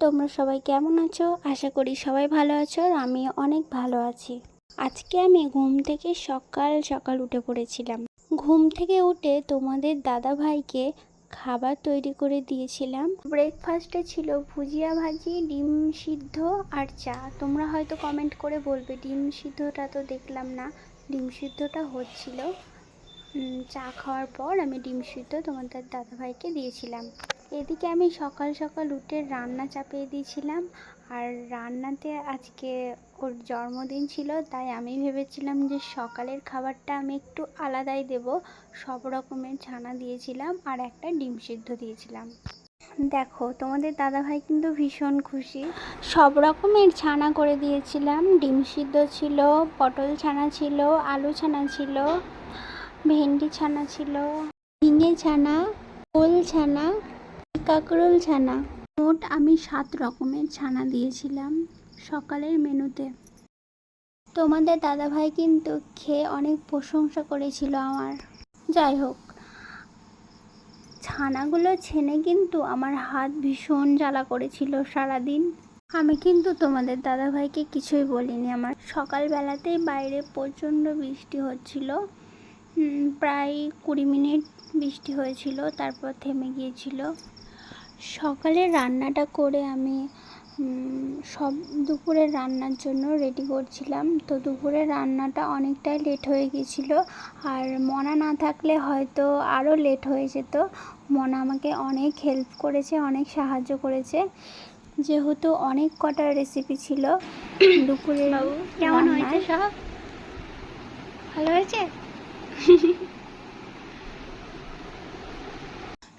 তোমরা সবাই কেমন আছো? আশা করি সবাই ভালো আছো আর আমি অনেক ভালো আছি। আজকে আমি ঘুম থেকে সকাল সকাল উঠে পড়েছিলাম। ঘুম থেকে উঠে তোমাদের দাদা ভাইকে খাবার তৈরি করে দিয়েছিলাম। ব্রেকফাস্টে ছিল ভুজিয়া ভাজি, ডিম সিদ্ধ আর চা। তোমরা হয়তো কমেন্ট করে বলবে, ডিম সিদ্ধটা তো দেখলাম না। ডিম সিদ্ধটা হচ্ছিল। চা খাওয়ার পর আমি ডিম সিদ্ধ তোমাদের দাদাভাইকে দিয়েছিলাম। এদিকে আমি সকাল সকাল উঠে রান্না চাপিয়ে দিয়েছিলাম। আর রান্নাতে আজকে ওর জন্মদিন ছিল, তাই আমি ভেবেছিলাম যে সকালের খাবারটা আমি একটু আলাদাই দেব। সব রকমের ছানা দিয়েছিলাম আর একটা ডিম সিদ্ধ দিয়েছিলাম। দেখো, তোমাদের দাদাভাই কিন্তু ভীষণ খুশি। সব রকমের ছানা করে দিয়েছিলাম। ডিম সিদ্ধ ছিল, পটল ছানা ছিল, আলু ছানা ছিল, ভেন্ডি ছানা ছিল, ঝিঙে ছানা ওল ছানা কাঁকরোল ছানা। মোট আমি সাত রকমের ছানা দিয়েছিলাম সকালের মেনুতে। তোমাদের দাদাভাই কিন্তু খেয়ে অনেক প্রশংসা করেছিল আমার। যাই হোক, ছানাগুলো ছেনে কিন্তু আমার হাত ভীষণ জ্বালা করেছিল সারাদিন। আমি কিন্তু তোমাদের দাদাভাইকে কিছুই বলিনি। আমার সকালবেলাতেই বাইরে প্রচণ্ড বৃষ্টি হচ্ছিল। প্রায় কুড়ি মিনিট বৃষ্টি হয়েছিল, তারপর থেমে গিয়েছিল। সকালে রান্নাটা করে আমি সব দুপুরের রান্নার জন্য রেডি করছিলাম। তো দুপুরের রান্নাটা অনেকটাই লেট হয়ে গিয়েছিল আর মনা না থাকলে হয়তো আরও লেট হয়ে যেত। মনা আমাকে অনেক হেল্প করেছে অনেক সাহায্য করেছে। যেহেতু অনেক কটা রেসিপি ছিল দুপুরের কেমন হয়েছে সব? ভালো হয়েছে?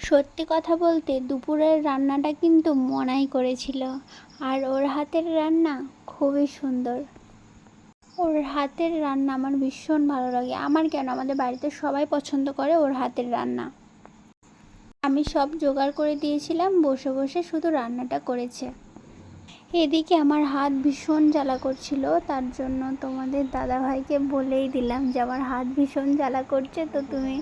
সত্যি কথা বলতে দুপুরের রান্নাটা কিন্তু মনাই করেছিল। আর ওর হাতের রান্না খুবই সুন্দর। ওর হাতের রান্না আমার ভীষণ ভালো লাগে। আমার কেন? আমাদের বাড়িতে সবাই পছন্দ করে ওর হাতের রান্না। আমি সব জোগাড় করে দিয়েছিলাম, বসে বসে শুধু রান্নাটা করেছে। এদিকে আমার হাত ভীষণ জ্বালা করছিল, তার জন্য তোমাদের দাদাভাইকে বলেই দিলাম যে আমার হাত ভীষণ জ্বালা করছে, তো তুমি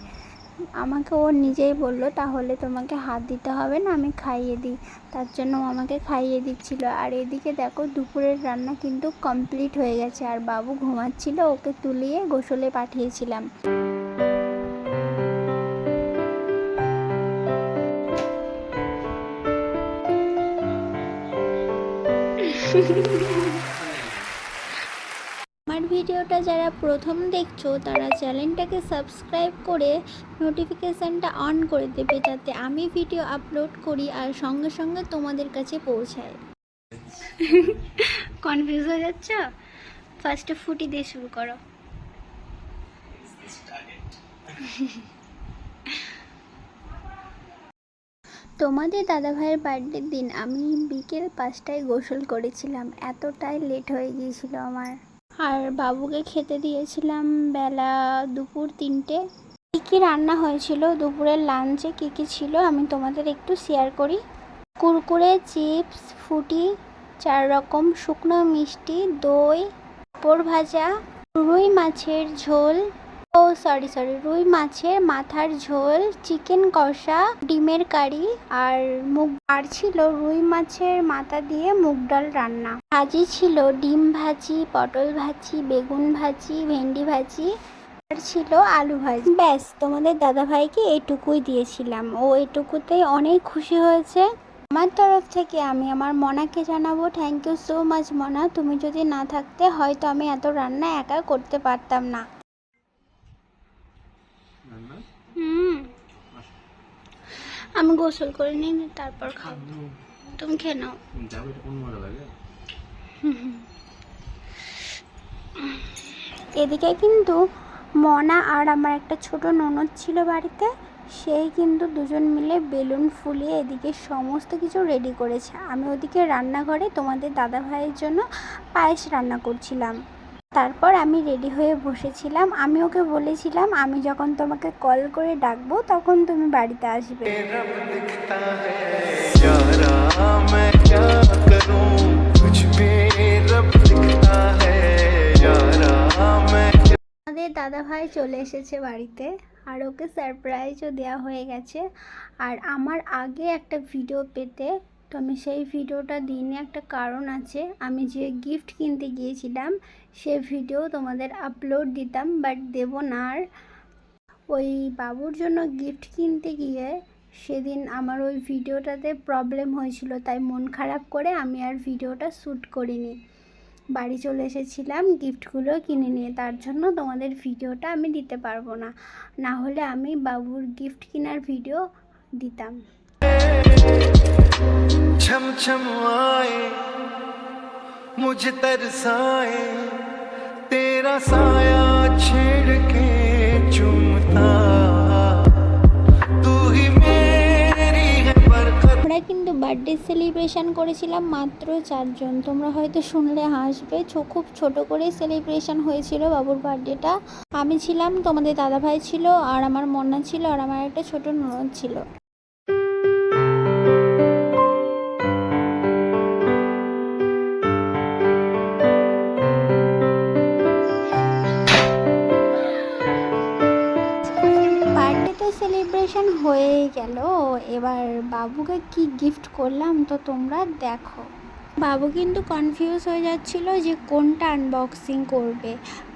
আমাকে ও নিজেই বলল, তাহলে তোমাকে হাত দিতে হবে না, আমি খাইয়ে দিই। তার জন্য আমাকে খাইয়ে দিচ্ছিল। আর এদিকে দেখো, দুপুরের রান্না কিন্তু কমপ্লিট হয়ে গেছে। আর বাবু ঘুমাচ্ছিল, ওকে তুলিয়ে গোসলে পাঠিয়েছিলাম। আমার ভিডিওটা যারা প্রথম দেখছ তারা চ্যানেলটাকে সাবস্ক্রাইব করে নোটিফিকেশানটা অন করে দেবে যাতে আমি ভিডিও আপলোড করি আর সঙ্গে সঙ্গে তোমাদের কাছে পৌঁছায়। কনফিউজ হয়ে যাচ্ছ? ফার্স্টে ফুটি দিয়ে শুরু করো। তোমাদের দাদাভাইয়ের বার্থডের দিন আমি বিকেল পাঁচটায় গোসল করেছিলাম। এতটাই লেট হয়ে গিয়েছিল আমার। আর বাবুকে খেতে দিয়েছিলাম বেলা দুপুর তিনটে। কী কী রান্না হয়েছিল? দুপুরের লাঞ্চে কী কী ছিল? আমি তোমাদের একটু শেয়ার করি। কুরকুরে, চিপস, ফুটি, চার রকম শুকনো মিষ্টি, দই, পাঁপড় ভাজা, রুই মাছের ঝোল ও সরি সরি রুই মাছের মাথার ঝোল, চিকেন কষা, ডিমের কারি আর মুগ আর ছিল রুই মাছের মাথা দিয়ে মুগ ডাল রান্না। ভাজি ছিল ডিম ভাজি, পটল ভাজি, বেগুন ভাজি, ভেন্ডি ভাজি, আর ছিল আলু ভাজি। ব্যাস, তোমাদের দাদা ভাইকে এইটুকুই দিয়েছিলাম। ও এটুকুতেই অনেক খুশি হয়েছে। আমার তরফ থেকে আমি আমার মনাকে জানাব থ্যাংক ইউ সো মাচ মনা। তুমি যদি না থাকতে, হয়তো আমি এত রান্না একা করতে পারতাম না। হুম। আমি গোসল করে নিই তারপর খাব। তুমি খেয়ে নাও। এদিকে কিন্তু মনা আর আমার একটা ছোট ননদ ছিল বাড়িতে। সেই কিন্তু দুজন মিলে বেলুন ফুলিয়ে এদিকে সমস্ত কিছু রেডি করেছে। আমি ওদিকে রান্নাঘরে তোমাদের দাদা ভাইয়ের জন্য পায়েস রান্না করছিলাম। তারপর আমি রেডি হয়ে বসেছিলাম। আমি ওকে বলেছিলাম আমি যখন তোমাকে কল করে ডাকবো তখন তুমি বাড়িতে আসবে। আমাদের দাদা ভাই চলে এসেছে বাড়িতে আর ওকে সারপ্রাইজও দেওয়া হয়ে গেছে। আর আমার আগে একটা ভিডিও পেতে তো আমি সেই ভিডিওটা দিনে একটা কারণ আছে। আমি যে গিফট কিনতে গিয়েছিলাম, সে ভিডিও তোমাদের আপলোড দিতাম বাট দেব না আর। ওই বাবুর জন্য গিফট কিনতে গিয়ে সেদিন আমার ওই ভিডিওটাতে প্রবলেম হয়েছিল, তাই মন খারাপ করে আমি আর ভিডিওটা শ্যুট করিনি। বাড়ি চলে এসেছিলাম গিফটগুলো কিনে নিয়ে, তার জন্য তোমাদের ভিডিওটা আমি দিতে পারব না। না হলে আমি বাবুর গিফট কেনার ভিডিও দিতাম। छम छम आए मुझे तरसाए तेरा साया छेड़ के चुमता तू ही मेरी है बरकत আমরা কিন্তু বার্থডে সেলিব্রেশন করেছিলাম মাত্র চারজন তোমরা হয়তো শুনলে হাসবে ছো- খুব ছোট করে সেলিব্রেশন হয়েছিল বাবুর বার্থডেটা আমি ছিলাম তোমাদের দাদাভাই ছিল আর আমার মন্না ছিল আর আমার একটা ছোট ননদ ছিল বার্থডে তো সেলিব্রেশন হয়েই গেল। এবার বাবুকে কি গিফট করলাম তো তোমরা দেখো। বাবু কিন্তু কনফিউজ হয়ে যাচ্ছিল যে কোনটা আনবক্সিং করবে।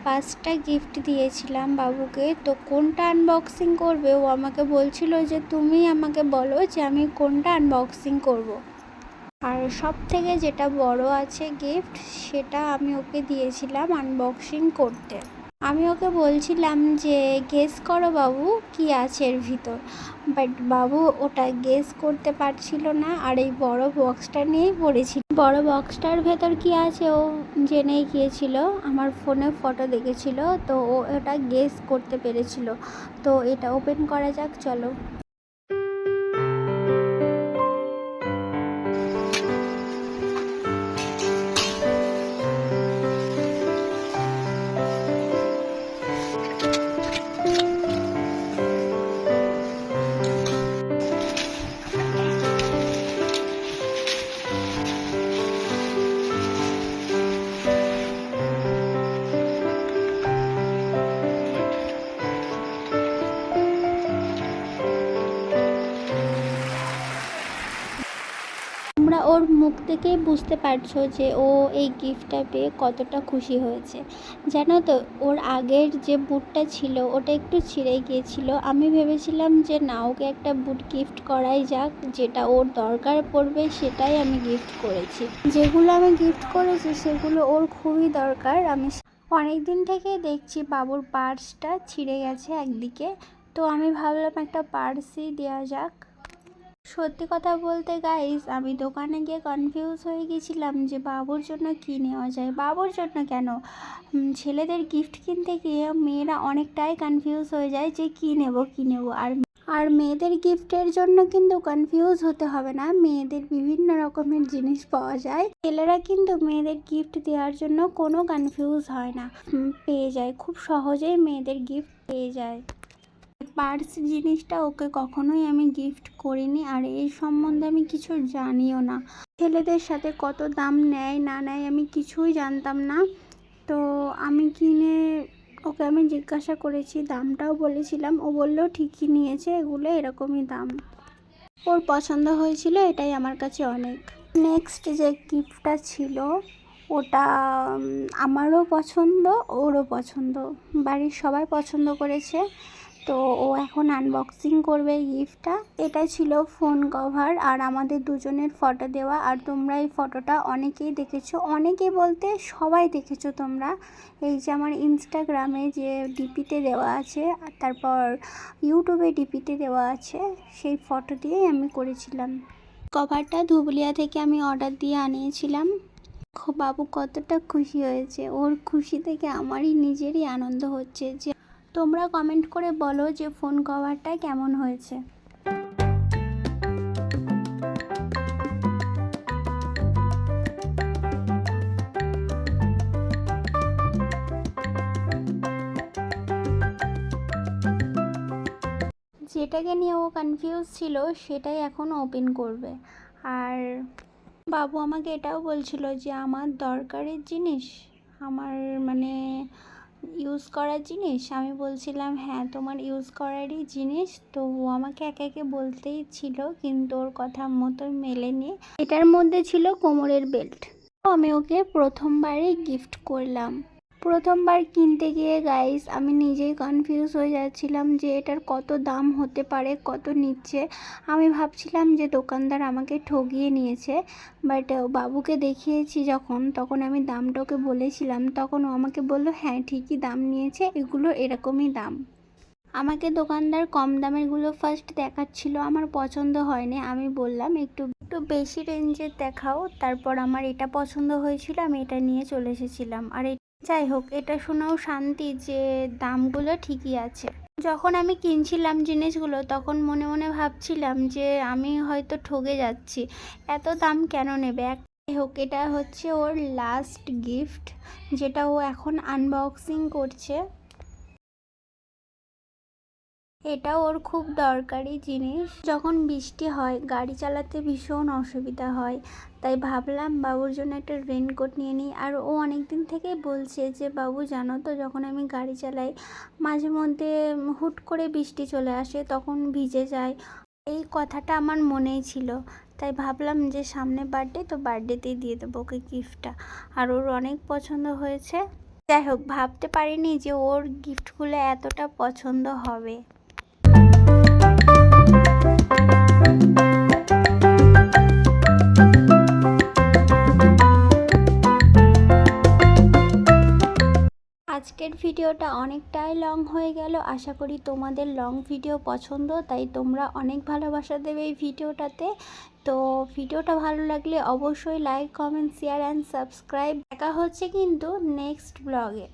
পাঁচটা গিফট দিয়েছিলাম বাবুকে, তো কোনটা আনবক্সিং করবে? ও আমাকে বলছিল যে, তুমি আমাকে বলো যে আমি কোনটা আনবক্সিং করব। আর সব থেকে যেটা বড় আছে গিফট সেটা আমি ওকে দিয়েছিলাম আনবক্সিং করতে। আমি ওকে বলছিলাম যে, গেস করো বাবু, কি আছে এর ভিতর? বাট বাবু ওটা গেস করতে পারছিল না, আর এই বড় বক্সটা নিয়েই পড়েছিল। বড় বক্সটার ভেতর কি আছে ও জেনেই গিয়েছিল। আমার ফোনে ফটো দেখেছিল, তো ও ওটা গেস করতে পেরেছিল। তো এটা ওপেন করা যাক, চলো। থেকেই বুঝতে পারছ যে ও এই গিফটটা পেয়ে কতটা খুশি হয়েছে। জানো তো, ওর আগের যে বুটটা ছিল, ওটা একটু ছিঁড়ে গিয়েছিল। আমি ভেবেছিলাম যে না, ওকে একটা বুট গিফট করাই যাক, যেটা ওর দরকার পড়বে, সেটাই আমি গিফট করেছি। যেগুলো আমি গিফট করেছি, সেগুলো ওর খুবই দরকার। আমি অনেক দিন থেকে দেখছি বাবুর পার্সটা ছিঁড়ে গেছে একদিকে। তো আমি ভাবলাম একটা পার্সই দেওয়া যাক। সত্যি কথা বলতে গাইস আমি দোকানে গিয়ে কনফিউজ হয়ে গেছিলাম যে বাবুর জন্য কী নেওয়া যায়, বাবুর জন্য কেন? ছেলেদের গিফট কিনতে গিয়ে মেয়েরা অনেকটাই কনফিউজ হয়ে যায় যে কী নেব কী নেব। আর আর মেয়েদের গিফটের জন্য কিন্তু কনফিউজ হতে হবে না, মেয়েদের বিভিন্ন রকমের জিনিস পাওয়া যায়। ছেলেরা কিন্তু মেয়েদের গিফট দেওয়ার জন্য কোনো কনফিউজ হয় না পেয়ে যায়, খুব সহজেই মেয়েদের গিফট পেয়ে যায়। পার্স জিনিসটা ওকে কখনোই আমি গিফট করিনি আর এই সম্বন্ধে আমি কিছু জানিও না। ছেলেদের সাথে কত দাম নেয়, না নেয় আমি কিছুই জানতাম না। তো আমি কিনে ওকে আমি জিজ্ঞাসা করেছি, দামটাও বলেছিলাম। ও বলল, ঠিকই নিয়েছে এগুলো, এরকমই দাম। ওর পছন্দ হয়েছিল, এটাই আমার কাছে অনেক। নেক্সট যে গিফটটা ছিল, ওটা আমারও পছন্দ, ওরও পছন্দ। বাড়ির সবাই পছন্দ করেছে। তো ও এখন আনবক্সিং করবে গিফটটা এটা ছিল ফোন কভার আর আমাদের দুজনের ফটো দেওয়া। আর তোমরা এই ফটোটা অনেকেই দেখেছ। অনেকে বলতে সবাই দেখেছ তোমরা। এই যে আমার ইনস্টাগ্রামে যে ডিপিতে দেওয়া আছে, আর তারপর ইউটিউবে ডিপিতে দেওয়া আছে, সেই ফটো দিয়েই আমি করেছিলাম। কভারটা ধুবুলিয়া থেকে আমি অর্ডার দিয়ে আনিয়েছিলাম। বাবু কতটা খুশি হয়েছে। ওর খুশি থেকে আমারই নিজেরই আনন্দ হচ্ছে যে তোমরা কমেন্ট করে বলো যে ফোন কভারটা কেমন হয়েছে। যেটাকে নিয়ে ও কনফিউজ ছিল, সেটাই এখন ওপেন করবে। আর বাবু আমাকে এটাও বলছিল যে, আমার দরকারের জিনিস, আমার মানে ইউজ করার জিনিস? আমি বলছিলাম হ্যাঁ তোমার ইউজ করারই জিনিস। তো ও আমাকে একে একে বলতেই ছিল, কিন্তু ওর কথা মতো মেলেনি। এটার মধ্যে ছিল কোমরের বেল্ট আমি ওকে প্রথমবারই গিফট করলাম। প্রথমবার কিনতে গিয়ে গাইস আমি নিজেই কনফিউজ হয়ে যাচ্ছিলাম যে এটার কত দাম হতে পারে, কত নিচ্ছে। আমি ভাবছিলাম যে দোকানদার আমাকে ঠগিয়ে নিয়েছে বাট বাবুকে দেখিয়েছি যখন, তখন আমি দামটা ওকে বলেছিলাম, তখন ও আমাকে বলল হ্যাঁ ঠিকই দাম নিয়েছে, এগুলো এরকমই দাম। আমাকে দোকানদার কম দামেরগুলো ফার্স্ট দেখাচ্ছিল, আমার পছন্দ হয়নি, আমি বললাম, একটু একটু বেশি রেঞ্জের দেখাও। তারপর আমার এটা পছন্দ হয়েছিল, আমি এটা নিয়ে চলে এসেছিলাম। আর যাই হোক এটা শোনাও শান্তি যে দামগুলো ঠিকই আছে। যখন আমি কিনছিলাম জিনিসগুলো, তখন মনে মনে ভাবছিলাম যে আমি হয়তো ঠকে যাচ্ছি। এত দাম কেন নেবে? হোক এটা হচ্ছে ওর লাস্ট গিফট যেটা ও এখন আনবক্সিং করছে। এটা ওর খুব দরকারি জিনিস। যখন বৃষ্টি হয়, গাড়ি চালাতে ভীষণ অসুবিধা হয়। তাই ভাবলাম বাবুর জন্য একটা রেনকোট নিয়ে নিই। আর ও অনেক দিন থেকেই বলছে যে, বাবু, জানো তো, যখন আমি গাড়ি চালাই, মাঝে মধ্যে হুট করে বৃষ্টি চলে আসে, তখন ভিজে যায়। এই কথাটা আমার মনেই ছিল। তাই ভাবলাম যে, সামনে বার্থডে তো বার্থডেতেই দিয়ে দেবো ওকে গিফটটা আর ওর অনেক পছন্দ হয়েছে। যাই হোক, ভাবতে পারিনি যে ওর গিফটগুলো এতটা পছন্দ হবে। আজকের ভিডিওটা অনেকটাই লং হয়ে গেল। আশা করি তোমাদের লং ভিডিও পছন্দ, তাই তোমরা অনেক ভালোবাসা দেবে এই ভিডিওটাতে। তো ভিডিওটা ভালো লাগলে অবশ্যই like comment share and subscribe দেখা হচ্ছে কিন্তু নেক্সট ব্লগে